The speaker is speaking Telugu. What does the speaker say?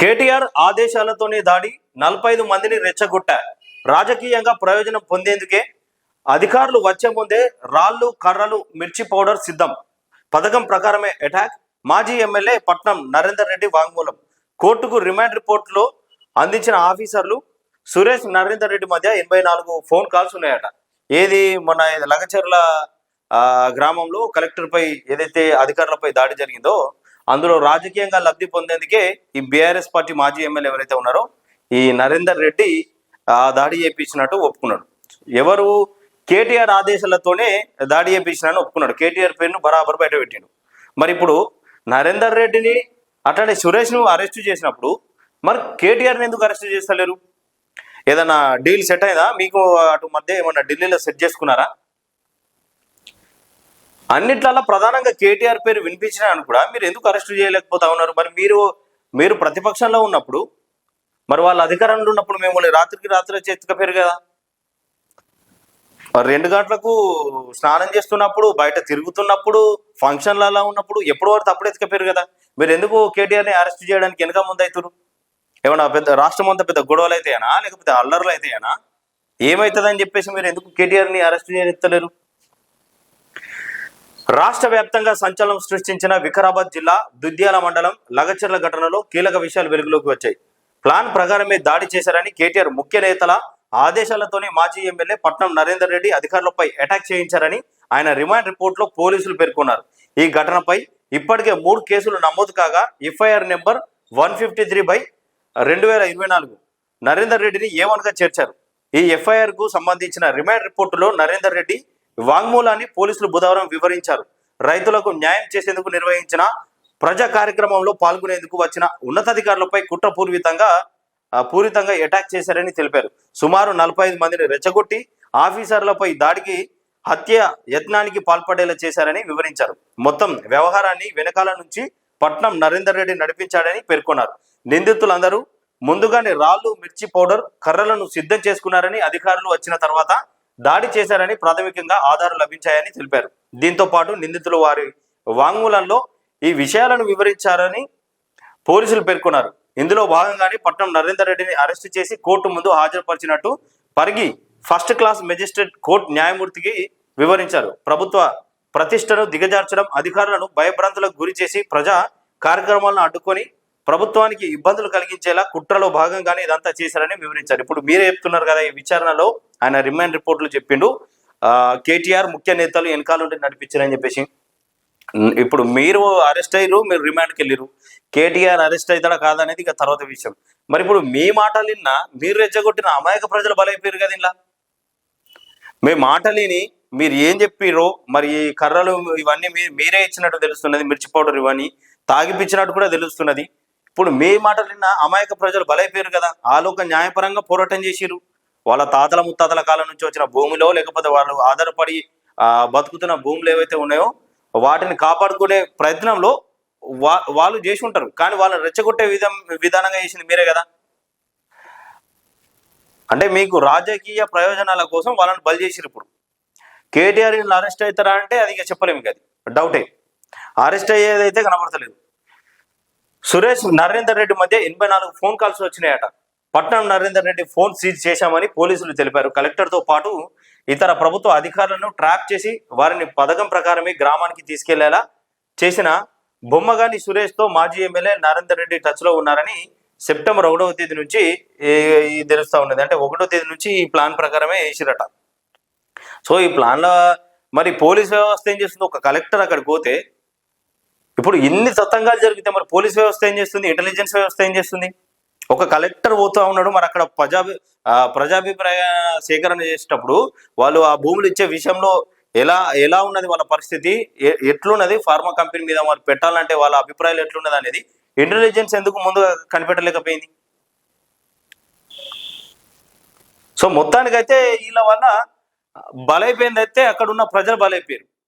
కేటీఆర్ ఆదేశాలతోనే దాడి నలభై ఐదు మందిని రెచ్చగొట్ట రాజకీయంగా ప్రయోజనం పొందేందుకే అధికారులు వచ్చే ముందే రాళ్ళు కర్రలు మిర్చి పౌడర్ సిద్ధం. పథకం ప్రకారమే అటాక్ మాజీ ఎమ్మెల్యే పట్నం నరేందర్ రెడ్డి వాంగ్మూలం. కోర్టుకు రిమాండ్ రిపోర్టులో అందించిన ఆఫీసర్లు సురేష్ నరేందర్ రెడ్డి మధ్య ఎనభై నాలుగు ఫోన్ కాల్స్ ఉన్నాయట. ఏది మన లగచర్ల ఆ, గ్రామంలో కలెక్టర్ పై ఏదైతే అధికారులపై దాడి జరిగిందో అందులో రాజకీయంగా లబ్ధి పొందేందుకే ఈ బీఆర్ఎస్ పార్టీ మాజీ ఎమ్మెల్యే ఎవరైతే ఉన్నారో ఈ నరేందర్ రెడ్డి ఆ దాడి చేయించినట్టు ఒప్పుకున్నాడు. ఎవరు కేటీఆర్ ఆదేశాలతోనే దాడి చేయించినని ఒప్పుకున్నాడు. కేటీఆర్ పేరును బరాబర్ బయటపెట్టాడు. మరి ఇప్పుడు నరేందర్ రెడ్డిని అట్లానే సురేష్ను అరెస్ట్ చేసినప్పుడు మరి కేటీఆర్ని ఎందుకు అరెస్ట్ చేస్తలేరు? ఏదన్నా డీల్ సెట్ అయిందా? మీకు అటు మధ్య ఏమన్నా ఢిల్లీలో సెట్ చేసుకున్నారా? అన్నిట్లలో ప్రధానంగా కేటీఆర్ పేరు వినిపించినాను కూడా మీరు ఎందుకు అరెస్ట్ చేయలేకపోతా ఉన్నారు? మరి మీరు మీరు ప్రతిపక్షంలో ఉన్నప్పుడు మరి వాళ్ళ అధికారంలో ఉన్నప్పుడు మిమ్మల్ని రాత్రికి రాత్రి చేతికపోయారు కదా? మరి రెండు గంటలకు స్నానం చేస్తున్నప్పుడు బయట తిరుగుతున్నప్పుడు ఫంక్షన్లలో ఉన్నప్పుడు ఎప్పుడు వారు తప్పుడు ఎత్తుకపోయారు కదా? మీరు ఎందుకు కేటీఆర్ని అరెస్ట్ చేయడానికి వెనక ముందు అవుతారు ఏమన్నా పెద్ద రాష్ట్రం అంతా పెద్ద గొడవలు అయితాయనా? లేకపోతే అల్లర్లు అయితాయనా? ఏమవుతుందని చెప్పేసి మీరు ఎందుకు కేటీఆర్ని అరెస్ట్ చేయనిస్తలేరు రాష్ట్ర వ్యాప్తంగా సంచలనం సృష్టించిన వికారాబాద్ జిల్లా దుద్యాల మండలం లగచర్ల ఘటనలో కీలక విషయాలు వెలుగులోకి వచ్చాయి. ప్లాన్ ప్రకారమే దాడి చేశారని కేటీఆర్ ముఖ్య నేతల ఆదేశాలతోనే మాజీ ఎమ్మెల్యే పట్నం నరేందర్ రెడ్డి అధికారులపై అటాక్ చేయించారని ఆయన రిమాండ్ రిపోర్ట్లో పోలీసులు పేర్కొన్నారు. ఈ ఘటనపై ఇప్పటికే మూడు కేసులు నమోదు కాగా FIR number one fifty three by రెండు వేల ఇరవై నాలుగు. నరేందర్ రెడ్డిని ఏవన్గా చేర్చారు? ఈ ఎఫ్ఐఆర్కు సంబంధించిన రిమాండ్ రిపోర్టులో నరేందర్ రెడ్డి వాంగ్మూలాన్ని పోలీసులు బుధవారం వివరించారు. రైతులకు న్యాయం చేసేందుకు నిర్వహించిన ప్రజా కార్యక్రమంలో పాల్గొనేందుకు వచ్చిన ఉన్నతాధికారులపై కుట్రపూర్వితంగా పూరితంగా అటాక్ చేశారని తెలిపారు. సుమారు నలభై ఐదు మందిని రెచ్చగొట్టి ఆఫీసర్లపై దాడికి హత్య యత్నానికి పాల్పడేలా చేశారని వివరించారు. మొత్తం వ్యవహారాన్ని వెనకాల నుంచి పట్నం నరేందర్ రెడ్డి నడిపించాడని పేర్కొన్నారు. నిందితులందరూ ముందుగానే రాళ్ళు మిర్చి పౌడర్ కర్రలను సిద్ధం చేసుకున్నారని అధికారులు వచ్చిన తర్వాత దాడి చేశారని ప్రాథమికంగా ఆధారాలు లభించాయని తెలిపారు. దీంతో పాటు నిందితులు వారి వాంగ్మూలంలో ఈ విషయాలను వివరించారని పోలీసులు పేర్కొన్నారు. ఇందులో భాగంగానే పట్నం నరేందర్ రెడ్డిని అరెస్టు చేసి కోర్టు ముందు హాజరుపరిచినట్టు Parigi first class magistrate court న్యాయమూర్తికి వివరించారు. ప్రభుత్వ ప్రతిష్టను దిగజార్చడం అధికారులను భయభ్రాంతులకు గురి చేసి ప్రజా కార్యక్రమాలను అడ్డుకొని ప్రభుత్వానికి ఇబ్బందులు కలిగించేలా కుట్రలో భాగంగానే ఇదంతా చేశారని వివరించారు. ఇప్పుడు మీరే చెప్తున్నారు కదా ఈ విచారణలో ఆయన రిమాండ్ రిపోర్ట్లు చెప్పిండు. కేటీఆర్ ముఖ్య నేతలు వెనకాల నుండి నడిపించారని చెప్పేసి. ఇప్పుడు మీరు అరెస్ట్ అయ్యారు మీరు రిమాండ్కి వెళ్ళారు కేటీఆర్ అరెస్ట్ అవుతాడా కాదనేది ఇక తర్వాత విషయం. మరి ఇప్పుడు మీ మాటలు విన్నా మీరు రెచ్చగొట్టిన అమాయక ప్రజలు బలైపోయారు కదా ఇలా మీ మాటలిని మీరు ఏం చెప్పిర్రో మరి కర్రలు ఇవన్నీ మీరే ఇచ్చినట్టు తెలుస్తున్నది మిర్చి పౌడర్ ఇవన్నీ తాగిపించినట్టు కూడా తెలుస్తున్నది. ఇప్పుడు మీ మాటలు విన్న అమాయక ప్రజలు బలైపోయారు కదా. ఆలోక న్యాయపరంగా పోరాటం చేసిరు వాళ్ళ తాతల ముత్తాతల కాలం నుంచి వచ్చిన భూమిలో లేకపోతే వాళ్ళు ఆధారపడి బతుకుతున్న భూములు ఏవైతే ఉన్నాయో వాటిని కాపాడుకునే ప్రయత్నంలో వా వాళ్ళు చేసి ఉంటారు. కానీ వాళ్ళని రెచ్చగొట్టే విధం విధానంగా చేసింది మీరే కదా. అంటే మీకు రాజకీయ ప్రయోజనాల కోసం వాళ్ళని బలి చేసిరు ఇప్పుడు. కేటీఆర్ అరెస్ట్ అవుతారా అంటే అది ఇక చెప్పలేము కదా అది. డౌటే. అరెస్ట్ అయ్యేదైతే కనబడతలేదు సురేష్ నరేందర్ రెడ్డి మధ్య ఎనభై నాలుగు phone calls వచ్చినాయట. Patnam Narender Reddy phone seize చేశామని పోలీసులు తెలిపారు. కలెక్టర్తో పాటు ఇతర ప్రభుత్వ అధికారులను ట్రాప్ చేసి వారిని పథకం ప్రకారమే గ్రామానికి తీసుకెళ్ళేలా చేసిన బొమ్మగాని సురేష్తో మాజీ ఎమ్మెల్యే నరేందర్ రెడ్డి టచ్లో ఉన్నారని సెప్టెంబర్ ఒకటవ తేదీ నుంచి తెలుస్తూ ఉన్నది. అంటే ఒకటో తేదీ నుంచి ఈ ప్లాన్ ప్రకారమే వేసిరట. సో ఈ ప్లాన్లో మరి పోలీస్ వ్యవస్థ ఏం చేస్తుంది? ఒక కలెక్టర్ అక్కడికి పోతే ఇప్పుడు ఇన్ని తతంగాలు జరిగితే మరి పోలీస్ వ్యవస్థ ఏం చేస్తుంది? ఇంటెలిజెన్స్ వ్యవస్థ ఏం చేస్తుంది? ఒక కలెక్టర్ పోతూ ఉన్నాడు మరి అక్కడ ప్రజాభి ప్రజాభిప్రాయ సేకరణ చేసేటప్పుడు వాళ్ళు ఆ భూములు ఇచ్చే విషయంలో ఎలా ఎలా ఉన్నది వాళ్ళ పరిస్థితి? ఎ- ఎట్లున్నది? ఫార్మా కంపెనీ మీద మరి పెట్టాలంటే వాళ్ళ అభిప్రాయాలు ఎట్లున్నది అనేది ఇంటెలిజెన్స్ ఎందుకు ముందు కనిపెట్టలేకపోయింది? సో మొత్తానికైతే వీళ్ళ వల్ల బలైపోయింది అయితే అక్కడ ఉన్న ప్రజలు బలైపోయారు.